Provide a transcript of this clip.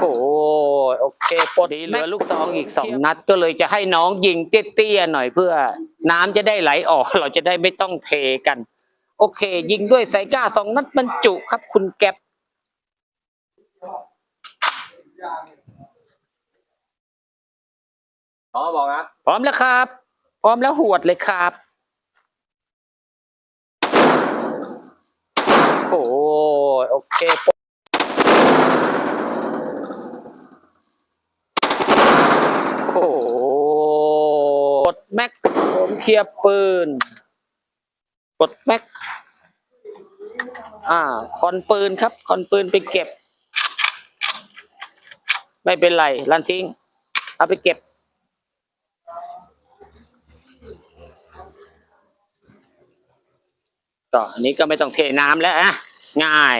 โอ้ยโอเคปลดเหลือลูกซองอีกสองนัดก็เลยจะให้น้องยิงเตี้ยๆหน่อยเพื่อ น้ำจะได้ไหลออก เราจะได้ไม่ต้องเทกัน โอเค ยิงด้วยไซก้าสองนัดบรรจุครับคุณแก๊ปอ๋อบอกนะพร้อมแล้วครับ พร้อมแล้วหวดเลยครับ โอ้ยโอเคปลดโอ้โหปลดแม็กผมเคลียร์ปืนปลดแม็ก อ่า คอนปืนครับ คอนปืนไปเก็บ ไม่เป็นไรลันทิ้ง เอาไปเก็บก็อันนี้ก็ไม่ต้องเทน้ำแล้วอะง่าย